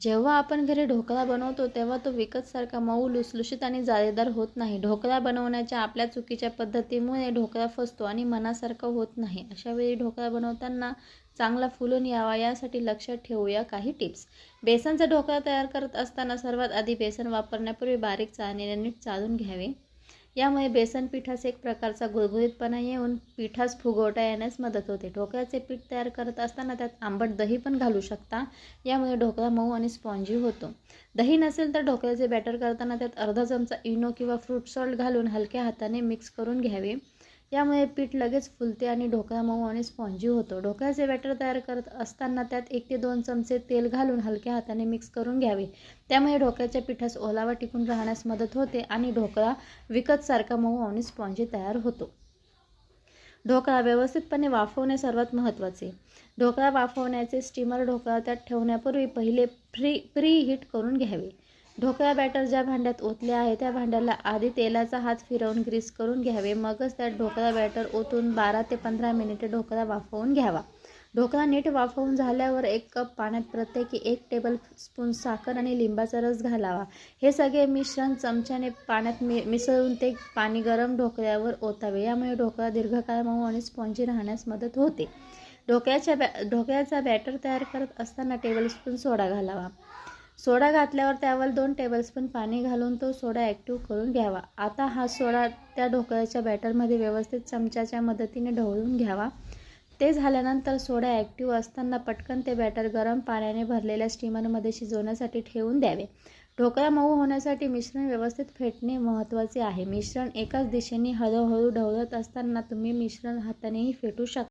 जेव्हा आपण घरी ढोकळा बनवतो तेव्हा तो विकतसारखा मऊ लुसलुशीत आणि जाळीदार होत नाही. ढोकळा बनवण्याच्या आपल्या चुकीच्या पद्धतीमुळे ढोकळा फसतो आणि मनासारखा होत नाही. अशा वेळी ढोकळा बनवताना चांगला फुलून यावा यासाठी लक्षात ठेवूया काही टिप्स. बेसनचा ढोकळा तयार करत असताना सर्वात आधी बेसन वापरण्यापूर्वी बारीक चाळणीने नीट चालून घ्यावे. यामुळे बेसन पिठास एक प्रकारचा गुळगुळीतपणा येऊन पिठास फुगवटा येण्यास मदत होते. ढोकळ्याचे पीठ तयार करत असताना त्यात आंबट दही पण घालू शकता. यामुळे ढोकळा मऊ आणि स्पॉन्जी होतो. दही नसेल तर ढोकळ्याचे बॅटर करताना त्यात अर्धा चमचा इनो किंवा फ्रूट सॉल्ट घालून हलक्या हाताने मिक्स करून घ्यावे. यामुळे पीठ लगेच फुलते आणि ढोकळा मऊ आणि स्पॉन्जी होतो. ढोकळ्याचे बॅटर तयार करत असताना त्यात एक ते दोन चमचे तेल घालून हलक्या हाताने मिक्स करून घ्यावे. त्यामुळे ढोकळ्याच्या पिठास ओलावा टिकून राहण्यास मदत होते आणि ढोकळा विकतसारखा मऊ आणि स्पॉन्जी तयार होतो. ढोकळा व्यवस्थितपणे वाफवणे सर्वात महत्त्वाचे. ढोकळा वाफवण्याचे स्टीमर ढोकळा त्यात ठेवण्यापूर्वी पहिले फ्री प्री हीट करून घ्यावे. ढोकळा बॅटर ज्या भांड्यात ओतले आहे त्या भांड्याला आधी तेलाचा हात फिरवून ग्रीस करून घ्यावे. मगच त्यात ढोकळा बॅटर ओतून बारा ते पंधरा मिनिटे ढोकळा वाफवून घ्यावा. ढोकळा नीट वाफवून झाल्यावर एक कप पाण्यात प्रत्येकी एक टेबल स्पून साखर आणि लिंबाचा रस घालावा. हे सगळे मिश्रण चमच्याने पाण्यात मि मिसळून ते पाणी गरम ढोकळ्यावर ओतावे. यामुळे ढोकळा दीर्घकाळ मऊ आणि स्पॉन्जी राहण्यास मदत होते. ढोकळ्याच्या बॅ ढोकळ्याचा बॅटर तयार करत असताना टेबलस्पून सोडा घालावा. सोडा घातल्यावर त्यावर दोन टेबलस्पून पाणी घालून तो सोडा ॲक्टिव्ह करून घ्यावा. आता हा सोडा त्या ढोकळ्याच्या बॅटरमध्ये व्यवस्थित चमच्याच्या मदतीने ढवळून घ्यावा. ते झाल्यानंतर सोडा ॲक्टिव्ह असताना पटकन ते बॅटर गरम पाण्याने भरलेल्या स्टीमरमध्ये शिजवण्यासाठी ठेवून द्यावे. ढोकळा मऊ होण्यासाठी मिश्रण व्यवस्थित फेटणे महत्त्वाचे आहे. मिश्रण एकाच दिशेने हळूहळू ढवळत असताना तुम्ही मिश्रण हातानेही फेटू शकता